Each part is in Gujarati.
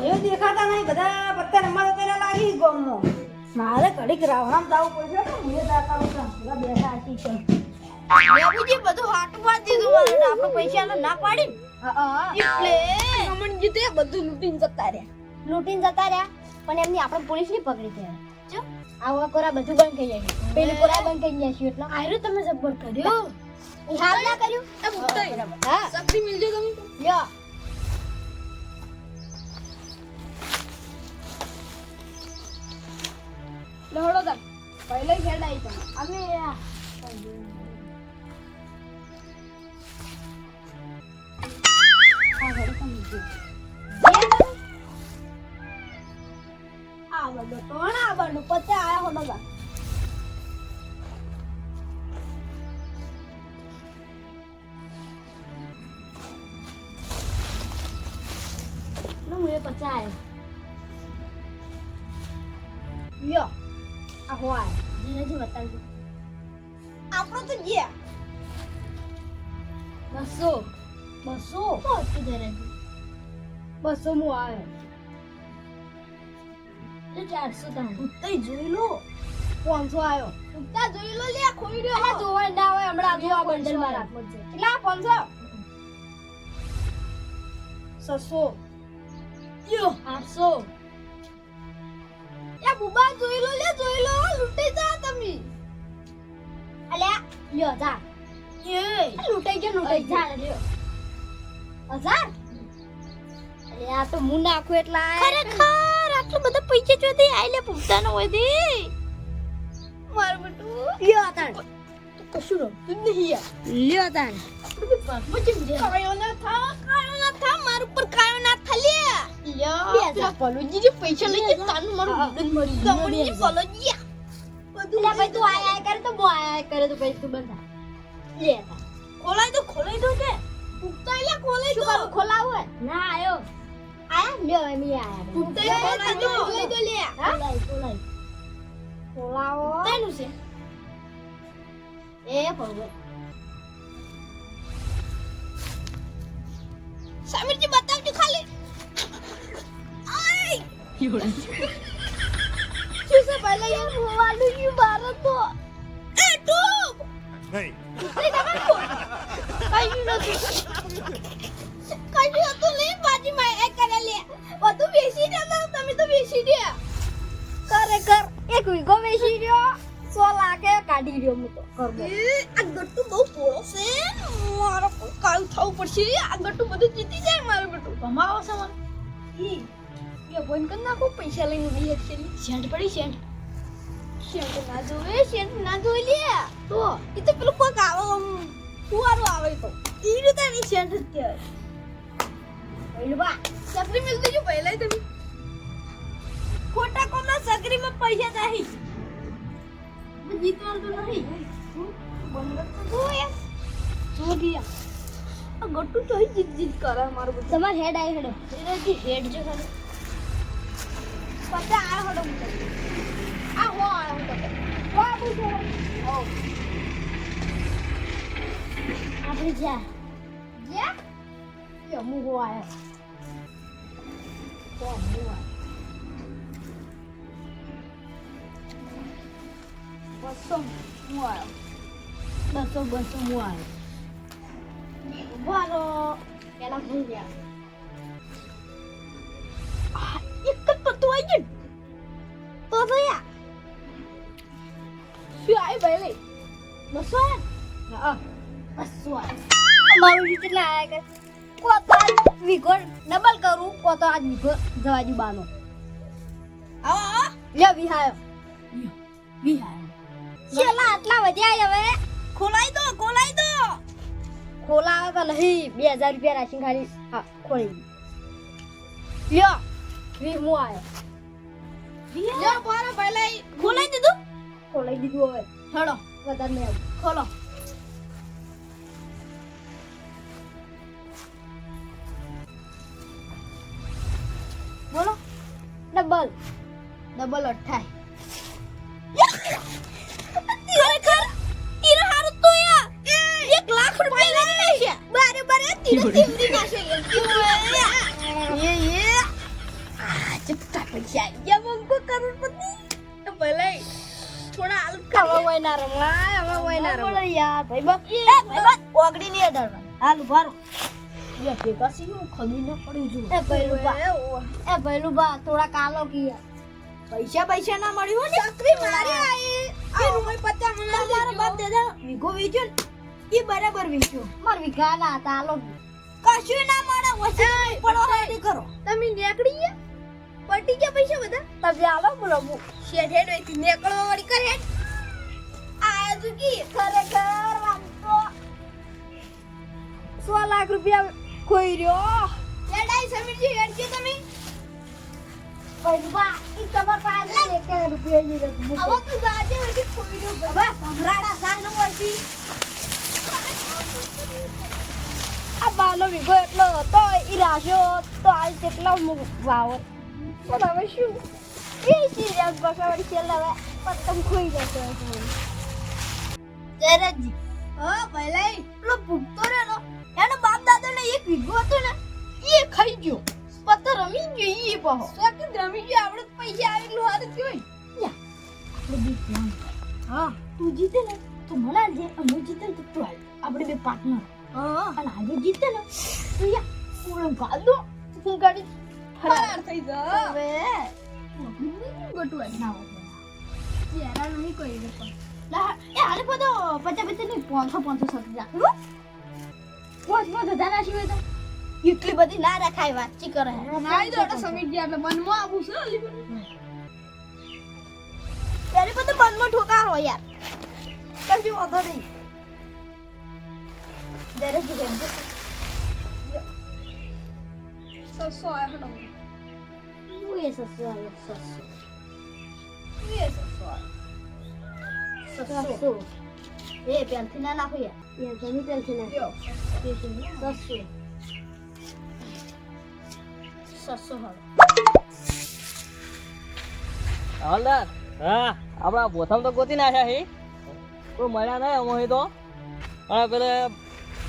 ભલ્યો દેખાતા નહીં. બધા પત્તા રમવા જતા લાગી ગોમો. મારે કડીક રાવણામ જવું પડશે તો હું હું બધા બેઠા હતી છે. બાબુજી બધું હાટવા દીધું. મને આપણે પૈસા ના પાડી એટલે અમન જીતે બધું લૂટીને જતા રહ્યા. લૂંટીને જતા રહ્યા પણ એમની આપણે પોલીસની પકડી છે. જો. આવા કોરા બધું બંધ થઈ જાય પેલી કોરા બંધ થઈ જાય છે એટલે. આયરો તમે જબ્બર કર્યો? એ હાલ ના કર્યું? હા. શક્તિ મિલજો તમે. લ્યો. લહડો તા પહેલે ખેડ આવી તમે અમે આ. આ બધો કોણ આ બધો પતે આયા હું એ પચા આવ્યો લ્યો. આ હોય ધીરેથી બતાવજો આપણો તો ગયા બસો બસો ઓછું ધીરેથી બસો મુ આવે તો ચારસો તમે ઉત્તઈ જોઈ લો પાંચસો આવ્યો ઉત્તા જોઈ લો લે ખોઈ રહ્યો અલા જોવા ના હોય હમણાં જો આ બંડલમાં રાખવો છે કેટલા પાંચસો છસો યો આઠસો એ બુબા જોઈ લો લે જોઈ લો લૂટી જા તમે. અલ્યા લ્યો જા. એ લૂંટાઈ ગયો લૂંટાઈ જા લ્યો. હજાર? અરે તો હું નાખું એટલા ખરેખર આટલા બધા પૈસા જોતી આઈ લે પૂછતા ન હોય દે. માર બટુ. લ્યો તાણ. કશું નો તું નહીં લ્યો તાણ. કાયો ના થા કાયો ના થા માર ઉપર કાયો ના પલોજી પૈસા લઈ તાનું મારું બુડન મરી ગયું બે તમને હજાર. પલોજી બધું ભાઈ તું આય કરે આય કરે પછી બંધા લે શું ખોલાવું હોય ના આયો આયા લ્યો એમ આયા પુખ્તા ખોલાઈ દો ખોલાઈ દો લે ખોલાય ખોલાય ખોલાવો તાનું છે એ ભગવાન સમીરજી બતાવજો ખાલી શું છે પહેલા યાર મોવાનું યુ તો Hey. કઈ નથી કઈ હતું નહીં બાજીમાં એ કરે લે બધું બેસી રહ્યા તમે તો બેસી રહ્યા ખરેખર એક વીઘો બેસી રહ્યો સો લાખે કાઢી રહ્યો હું તો ગટ્ટુ બહુ પોળો મારો કાલ થવું પડશે. આ બધું જીતી જાય મારું ગટ્ટુ કમાવો છે એ બોન કર નાખો પૈસા લઈને નહીં એકચુઅલી સેન્ટ પડી સેન્ટ સેન્ટ ના જોવે સેન્ટ ના જોઈ લે. તો એ તો પેલું કોક આવો ફુવારો આવે તો. એ રીતે ની સેન્ટ જ કહેવાય બા સકરી મિલ દેજો પહેલા તમે. ખોટા કોમના સગરીમાં પૈસા નહીં જીતવાનું તો નહીં. બંધ તો યાર. જો ગયા ગટ્ટુ તો જીત જીત કરે મારું બધું. તમાર હેડ આવી હેડો. હેડ જો ખરો. પતા આ હડો મુકે આ હો આ હો તો વા બુજો ઓ આપણે જા યા યો મુ હો હો બસો બસો બસો આયો. વારો પેલા ભૂલ ગયા. રીત કે કો ડબલ કરું કો આજ વીઘો જવાજુ બાનો આવો આવો લ્યો વિહાયો વિહાર છેલ્લા આટલા વધ્યા હવે ખોલાઈ દો ખોલાઈ દો ખોલાવે તો નહીં બે હજાર રૂપિયા રાખીને ખાલી હા ખોલી. લ્યો વીમો આવ્યો લ્યો મારા પહેલા ખોલાઈ દીધું? ખોલાઈ દીધું હવે. હેડો. વધારે નહીં ખોલો. બોલો. ડબલ. ડબલ અઠાઈ. ખરેખર તીર હારું તો યા એક લાખ રૂપિયા લઈ લેશે બારે બારે તીર તીવરી નાખે એ એ ભલે થોડા હાલ હવે વય ના રમાય હવે વય ના રમાય યાર ભાઈ બા એ અડાડવા હાલ ઊભા રહો. ભેગા સી હું ખબર ન પડી જો એ બા. એ બા થોડા કાલો કિયા. પૈસા પૈસા ના મળ્યું ને? ચકરી મારી આઈ આ રૂમે પત્તા મને મારા બાપ દાદા વીઘો વેચ્યો ને? એ બરાબર વેચ્યો. માર વિઘા ના હતા આલો કશું ના મળે ઓછી પડો કરો. તમે નીકળી ગયા? પટી ગયા પૈસા બધા? તમે આવો બોલો હું શેઠ વેચી નીકળવા વાળી કરે આ જુકી ખરેખર વાંધો સો લાખ રૂપિયા ખોઈ રહ્યો. એડાઈ સમીરજી હેડ તમે. પૈસા ઈ તમાર પાસે એક રૂપિયા ની રકમ હવે તું જાજે હજી ખોઈ રહ્યો હવે ભમરાડા સાનો નું આ બાલો વિગો એટલો હતો ઈ રાખ્યો તો આજ કેટલા વાવ. પણ હવે શું એ સિરિયસ બસાવડી છે હવે પતંગ ખોઈ જશે જયરાજજી હા ભલે પેલો ભૂગતો રહ્યો ને એનો બાપ દાદા ને એક વીઘો હતો ને એ ખાઈ ગયો પત્તર રમી ગયો એ પહો સોકી રમી ગયો આપણે પૈસા આવેલું હાથ જોઈ હા તું જીતે ને તો મને જે હું જીતે ને તો તું આપણે બે પાર્ટનર હા અને આજે જીતે ને તો યા પૂરણ કાઢો તું ગાડી ફરાર થઈ જા. હવે ગટુઆ ના હોય. નહીં કોઈ પણ. લા એ હાલે પાંચસો પાંચસો સતી પાંચ તો. એટલી બધી ના રાખાય વાતચી કરે. તો સમીર ગયા એટલે મનમાં આવું છે અલી ત્યારે બધું મનમાં ઠોકારો યાર. કશું વાંધો નહીં. દરેક જગ્યાએ આવ્યો સસો. એ સસો. આયો સસો એ પેલથી ના નાખો યાર યાર જમી પેલ છે ને લ્યો સસો સસો હા આપણા બોથમ તો ગોતી નાખ્યા છે કોઈ મળ્યા નહીં અમે તો હા પેલે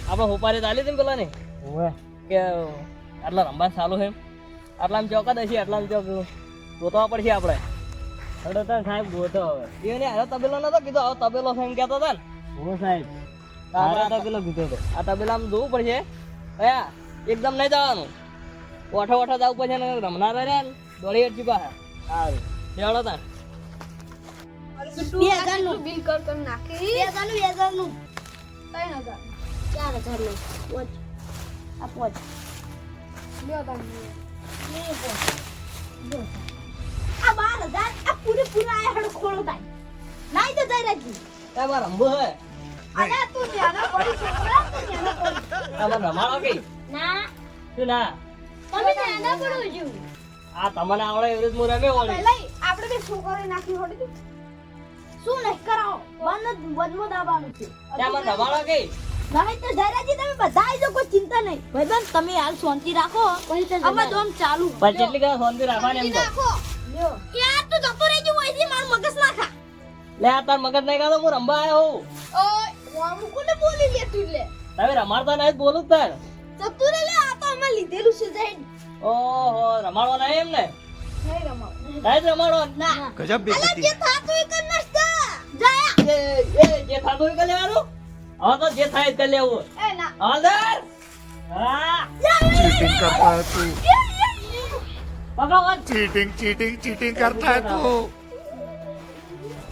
આપણે હોપારી ચાલી હતી પેલા ને કે આટલા રમવા ચાલુ છે આટલામાં ચોક જ હશે આટલામાં ચોક ગોતવા પડશે આપણે. હડો તાર સાહેબ ગોતો હવે. એને આવો તબેલો નતો કીધો આવો તબેલો છે એમ કહેતો હતો ને. હો સાહેબ આપણે તબેલો કીધો હતો આ તબેલામાં જોવું પડશે. અયા એકદમ નહીં જવાનું. ઓઠો ઓઠો જવું પડશે ને રમનાર રહ્યા ને દોડી અટકી પાસે સારું. ચાલો તાર બે હજારનું. બિલ કર કર નાખી. બે હજારનું બે હજારનું. ત્રણ હજાર. ચાર હજાર નો પોચ. આ પોચ. આ બાર હજાર આ પૂરે પૂરા ના શું ના આ તમને આવડે એવું રીત હું રમ્યો લઈ આપણે બે છોકરો નાખી હોડી શું નહીં કરાવો બંધ બંધમાં દાબાનું છે રમાડો કે આવી જાઓ કોઈ ચિંતા નહીં. તમે હાલ શાંતિ રાખો. ચાલુ. કેટલી કલાક શાંતિ એમ રાખો. યાર મગજ ના તાર મગજ નહીં ખાતો તમે રમાડતા નહીં બોલું તાર. જતું રે અમે લીધેલું છે ઓહો રમાડવા નહીં એમ ને? રમાડો ના. જે થાતું એ કર હવે તો જે થાય એ કરી લેવું એ ના હાલદાર હા चीटिंग करता है तू પકડો વાત चीटिंग चीटिंग चीटिंग करता है तू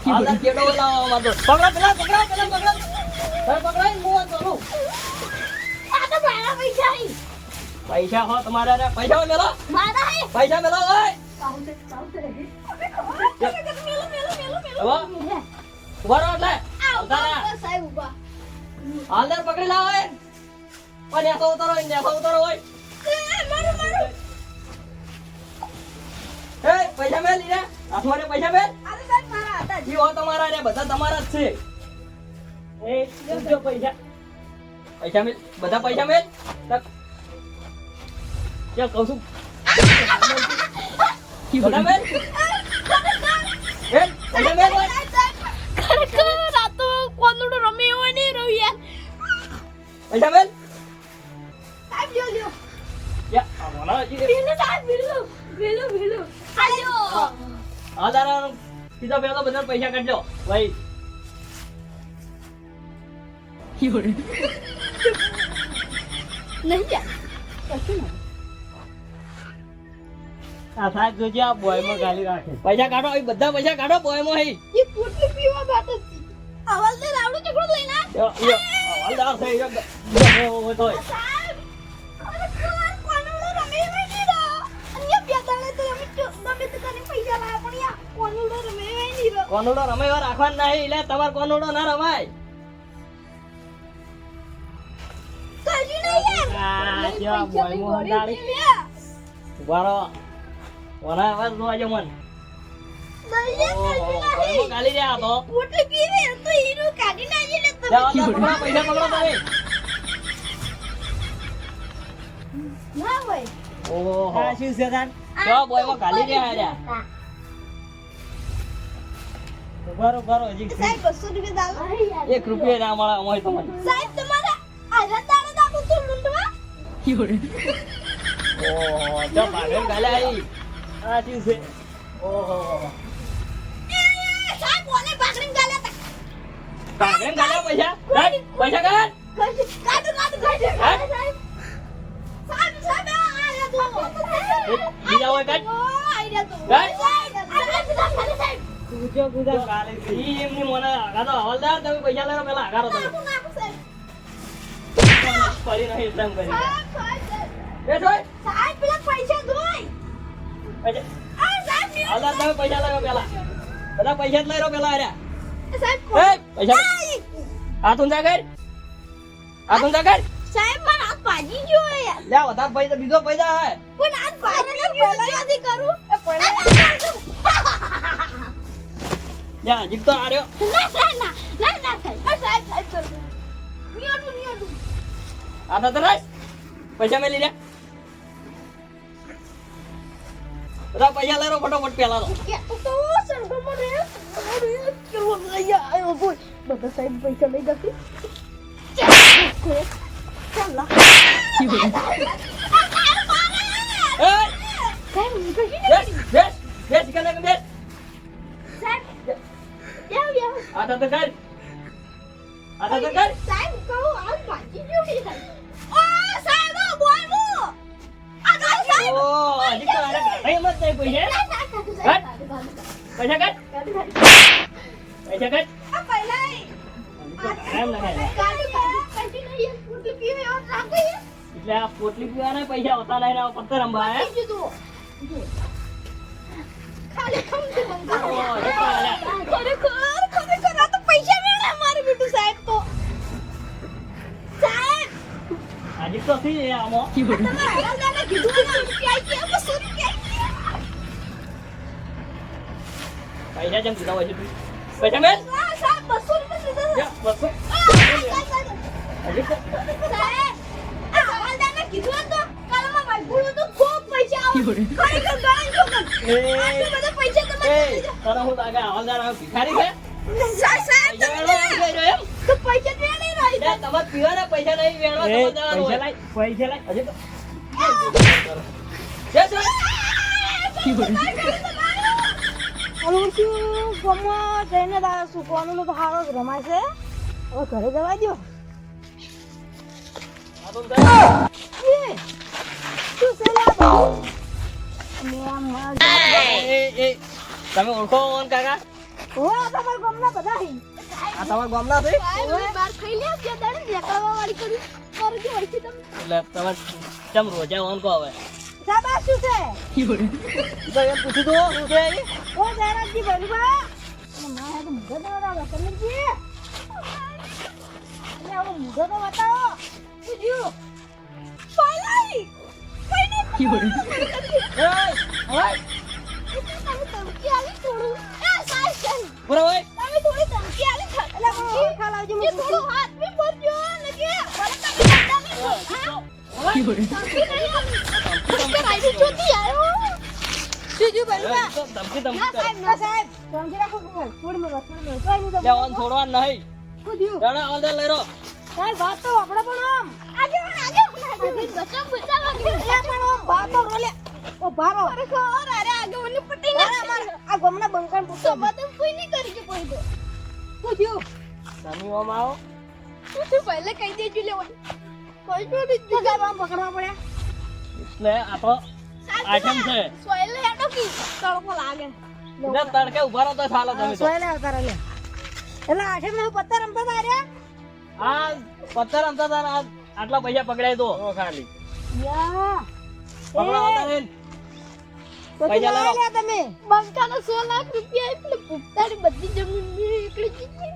હાલદાર કેડો લાવો વાંધો પકડો પેલા પકડો પેલા પકડો હવે પકડાઈ હું વાત કરું આ તો મારા પૈસા હી પૈસા હો તમારે રે પૈસા મેલો મારા હી પૈસા મેલો ઓય ચાલતે ચાલતે રહી મેલો મેલો મેલો મેલો હવે ઉભા રહો એટલે હાલદાર આ. સાહેબ ઉભા હાલદાર પકડી લાવો એ પણ નેસો ઉતરો એ નેસો ઉતારો હોય. મારું મારું. એ પૈસા મેલ લે હાથમાં પૈસા મેલ. અરે સાહેબ મારા હતા જીવો તમારા રે બધા તમારા જ છે. એ જો પૈસા. પૈસા મેલ બધા પૈસા મેલ. તક. ક્યાં કહું છું? બધા મેલ. એ પૈસા મેલ પૈસા મેલ સાહેબ લ્યો લ્યો યા આ મોના હજી પેલું સાહેબ પેલું પેલું પેલું આલ્યો હાલદાર સીધા પેલો બધા પૈસા કાઢજો ભાઈ નહીં જા કશું નહીં આ સાહેબ જોજે આ બોયમાં ગાલી રાખે. પૈસા કાઢો એ બધા પૈસા કાઢો બોયમાં હઈ એ પોટલી પીવા માટે જ. છે. હવાલદાર આવડું ચકડો લઈને આવ. હવાલદાર થઈ ગયો તો કોનુડો રમે એવા રાખવાનું નહીં એટલે તમારે કોનુડો ના રમાય. રહો. ઓના અવાજ જોવા જો મન. ગાલી રહ્યા તો. પોટલી પીવે તો હીરો કાઢી પૈસા પકડો ના હોય. ઓહો. શું છે જો ગાલી રહ્યા રહ્યા હજી સાહેબ, રૂપિયા દાવ. એક રૂપિયા ના મળે અમારે તમને સાહેબ, તમારા આધા દાડે દાખલ તો લૂંટવા? ઓહો જો ભાગે ગાલે આવી. આ શું છે? ઓહો. પૈસા. કાઢ, પૈસા કાઢ કશું- કાઢો, કાઢો, કાઢો. સાહેબ, સાહેબ, સાહેબ, આ આયા તો. બીજા હોય કાઢ તો. કાઢ. ઈ એમની મને આગાતો હવાલદાર તમે પૈસા લેરો પેલા આગારો તમે ફરી નહીં એમ કરી. સાહેબ, સાહેબ, સાહેબ. એ જોઈ. સાહેબ, પેલા પૈસા ધોઈ. પૈસા. આ સાહેબ, હવાલદાર તમે પૈસા લેરો પેલા. બધા પૈસા જ લઈ રહ્યો પેલા આર્યા સાહેબ, એ પૈસા. હાથ ઊંચા કર હાથ ઊંચા કર સાહેબ, મારા હાથ ભાજી ગયો હે યાર. લે વધારે પૈસા બીજો પૈસા હે પણ હાથ ભાજી ગયો, જલ્દી કરું? આ, લે હજી તો આર્યો ના, ના, ના, ના, ના, સાહેબ. સાહેબ, સાહેબ, કરું. નિયોડું, નિયોડું. આ હાથ પૈસા મેલી લે બધા પૈસા લેરો ફટોફટ પેલા તો કે તો સરગમો રે. અરે, કેવો લઈ આવ્યો બોલ. બધા સાહેબ પૈસા લઈ જશે. ચાલ. એ સાહેબ, હું કશું નહીં. બેસ બેસ બેસ કને કે ઓ હજી તો આરે ગાડી મત નહીં પૈસા ના, ના, કાઢો, સાહેબ, કાઢો, કાઢો, પૈસા કર કાઢો, કાઢો. પૈસા કર આ પહેલા એ. એમ લખાય કાઢો, કાઢો. કશું નહીં, ફૂટી પીવે એવો રાખે. એટલે આ પોટલી પીવાના પૈસા હોતા નહીં ને આ પત્તર રંબા હે થઈ ગયું તું. ખાલી ખમતી ઓ, મંગાવો. હજી તો આરે. ખરેખર, ખરેખર, આ તો પૈસા મેળવ્યા મારું બેટું સાહેબ તો. બસો રૂપિયા આઈ ગયા. પૈસા જેમ દીધા હોય છે તું પૈસા સાહેબ, બસો રૂપિયા તો કીધું તો પૈસા પૈસા તમારે પૈસા પૈસા પીવાના પૈસા નહીં વેણવા તમારે જવાનું પૈસા લાય હજી તો જા, જા. હું છું ગામમાં જઈને તારે સુકવાનું તો સારો રમાય છે. ઘરે જવા દો તમે ઓળખો કાકા? ઓ તમારું ગમ ગામના બધા હી. આ તમારા ગામના છે? સાહેબ, ખાઈ લ્યા, ત્યાં દાડે નીકળવા વાળી કરી. મારું જે વળગી તમે. એટલે તમે ચમ રોજા ઓન કહો હવે સાહેબ, શું છે. તો એમ પૂછ્યું તું શું છે ઓ જયરાજજી ભૈરવા અને તો મુઢો તો બતાવો કનકજી એટલે આવો મુઢો તો બતાવો શું થયું? પાલાઈ! કોઈને એ, હવે? તમે ધમકી આલી થોડું. એ, સાહેબ, સાહેબ, પૂરા હોય તમે થોડી ધમકી આલી એટલે મને લાવજો કે હું હાથ બી ભરજો ને કે ભલે તમે નહીં કરો. હા? ધમકી નહીં આલી. ધમકી આલી ચોથી આવ્યો. બીજું ભૈરવા તો ધમકી ધમકી ના સાહેબ ના સાહેબ સમજી રાખો છોડ મેલો છોડ મેલો કોઈ નહીં લે, ઓન છોડવાનું નહીં શું થયું જાણે લઈ રહ્યો સાહેબ વાત તો આપણે પણ આમ આજે આજે પણ બચાવ બચાવ પણ વાત તો રોલે ઓ ભારો અરે આ લાગે મને પટી ના આ ગમના બંકાન પૂછો સમાધાન કોઈ નહીં કરી કે કોઈ તો શું થયું તમે ઓમ આવો. શું થયું પહેલે કહી દેજો લેવાનું કોઈ તો નહીં તો આમ પકડવા પડ્યા. એટલે આ તો આઠમ છે. સોયલે હેડો કી? તડકો લાગે. તડકે ઊભા રહો તો ચાલો તમે તો. સોયલે આવતા રહ્યા એટલે આઠે મેં પત્તા રમતા આ પથ્થર રમતા તા ને આટલા પૈસા પકડાય તો. ખાલી. યા. પકડાવતા નહીં. પૈસા તમે તમે? બંકાના સો લાખ રૂપિયા એટલે ભૂપતાની બધી જમીન એકલી જીતી.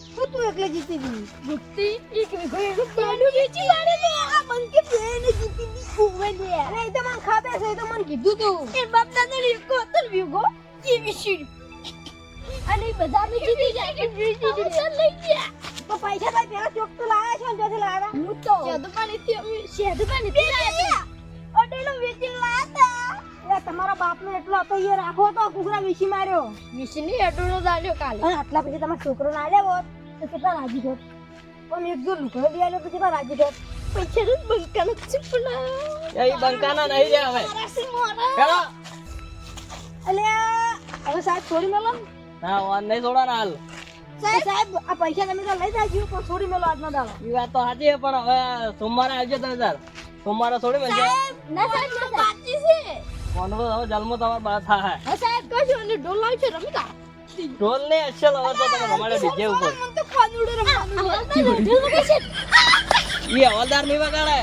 શું તું એકલે જીતી ગઈ? ભૂપતી એક વીઘો એનું વેચી મારે ને આ બંકે બેને જીતી દી કુવે ને અરે એ તો મને ખબર છે એ તો મને કીધું તું. એ બાપ દાદા ને એક હતો વીઘો એ વેચી અને એ બધા બી જીતી જાય કે જાય. લઈ ગયા. તો પૈસા ભાઈ પેલા ચોક તો લાયા છો ત્યાંથી લાયા હું તો શેદુપાની થી અમે શેદુપાની થી લાયા. અટેલો વેચી લાયા હતા. એ તમારા બાપનો એટલો હતો એ રાખો તો કુકરા વિશી માર્યો. વિશની અટોનો દાલ્યો કાલે. અને આટલા પછી તમારા છોકરો ના લેવો હોત તો કેટલા રાજી થોત પણ એક જો લુકડો લઈ આલ્યો પછી કેટલા રાજી થોત પૈસા નું બંકાનો ચીપના એ બંકાના નહીં રે હવે. હેલો. એટલે હવે સાહેબ છોડી મેલો ને. ઓન નહીં છોડવાના હાલ. સાહેબ આ પૈસા તમે તો લઈ જાજો પણ છોડી મેલો આજનો દાડો. એ વાત તો સાચી છે પણ હવે સોમવારે આવજો તમે તાર. સોમવારે છોડી મેલજો. ના સાહેબ વાત બાકી હવે જન્મ તમારે બહાર થાય. હા સાહેબ કશું અને ઢોલ લાવ છે રમતા ઢોલ ને અસલ હવે તો તમે રમાડો ડીજે ઉપર. મને તો ખાનુડો રમવાનું ઢોલ વગે છે. એ હવાલદાર નહીં વગાડે.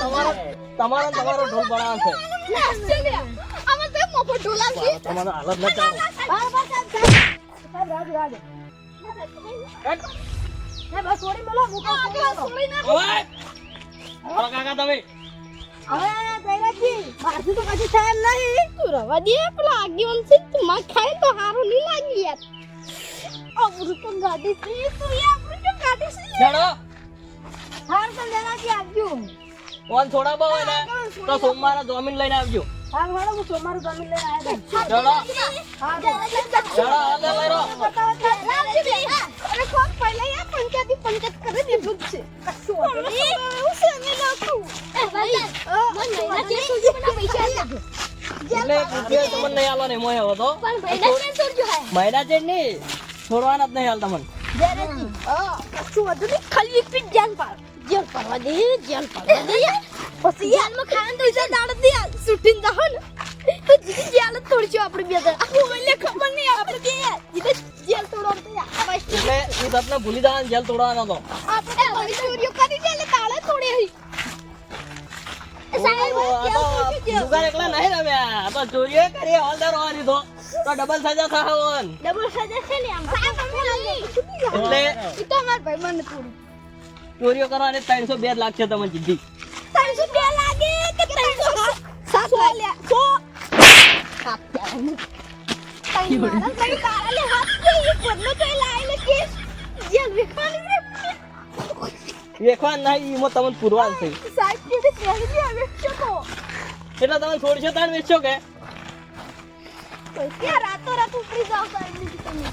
તમારો તમારો તમારો ઢોલ બનાવવાનો છે. આમાં તો મફત ઢોલ આવશે. તમારો હાલત ન ચાલો. સાહેબ. રાજ રાજ. સાહેબ મૂકો ઓય કાકા તમે તો કશું નહીં. તું રવા દે પેલા તું માં ખાય તો હારું નહીં લાગી યાર. અબરું તો ગાડી છે. તું યાર અબરું તો ગાડી છે ચડો હાર તો જયરાજજી આવજો. ફોન છોડાવો હોય ને તો સોમવારે જમીન લઈને આવજો. હાર વાળો હું સોમવારે જમીન લઈને આવ્યા હતા હા ચડો હાલત લઈ રહો અરે કોણ પહેલા યાર પંચાયતી પંચાયત કરી દીધું છે કશું એવું છે અમે એ ભાઈ મન મહિના છે સુધી મને પૈસા આપજો એટલે રૂપિયો તમને નહીં આલો ને મોય હવે પણ મહિના છે છોડજો હે મહિના છે નહીં છોડવાના જ નહીં હાલ તમને જયરાજી હા કશું વધુ નહીં ખાલી પીટ જાન પાડ જેલ પાડવા દે જેલ પાડવા દે પછી જેલમાં ખાવાનું તો ઇજા દાડ દે આપણે બે જણ આખું ખબર નહીં આપણે બે. જીતે જેલ તોડવાનું તો એટલે એ તમને ભૂલી જવાનું જેલ તોડવાનો તો. આપણે ઘણી ચોરીઓ કરી દે એટલે તાળે તોડે હી. સાહેબ જુગાર એકલા નહીં રમ્યા. આ તો ચોરીઓ કરી હવાલદાર હોવા દીધો તો ડબલ સજા થશે ઓન. ડબલ સજા છે ને આમ. સાહેબ અમે એટલે તો અમાર ભાઈ મને થોડી ચોરીઓ કરવાની ત્રણસો બે લાખ છે તમને જીધી વેખવા નહીં એમાં તમને પૂરવાનું છે સાહેબ કે તે પહેલી બી આવે છે તો એટલે તમે છોડશો તાણ વેચશો કે કે રાતો રાત ઉપરી જાવ તમે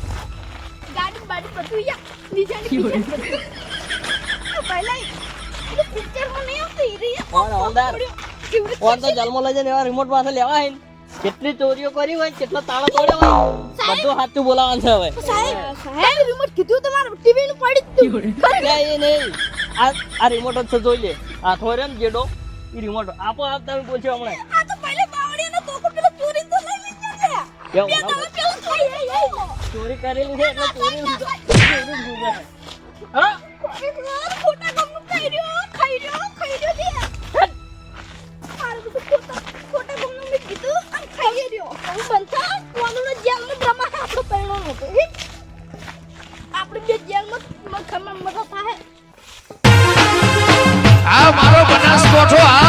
ગાડી બાડી બધું યા. નીચેની પહેલા એ નહીં આવતી રે કોણ હવાલદાર કોણ તો જન્મ લઈ જાય એવા રિમોટ પાસે લેવા હે ને કેટલી ચોરીઓ કરી હોય કેટલો તાળો તોડ્યો હોય બધું સાચું બોલાવાનું છે હવે. સાહેબ સાહેબ રિમોટ કીધું તમારું ટીવી નું પડી જ નહીં. આ આ રિમોટ જ છે જોઈ લે. આ થોરે ને જેડો એ રિમોટ આપો આપ તમે પૂછ્યો હમણાં. આ તો પહેલે બાવળીનો તોકો પેલો ચોરી તો લઈ લીધો છે. કેવું? બે દાડા પેલો ચોરી કરેલી છે એટલે ચોરી ચોરી હા? ખોટા કામ ખાઈ હવે બનતા કોનું જેલમાં ડ્રામા આપણો પરિણો હતો આપણે બે આ મારો બનાસકોઠો આ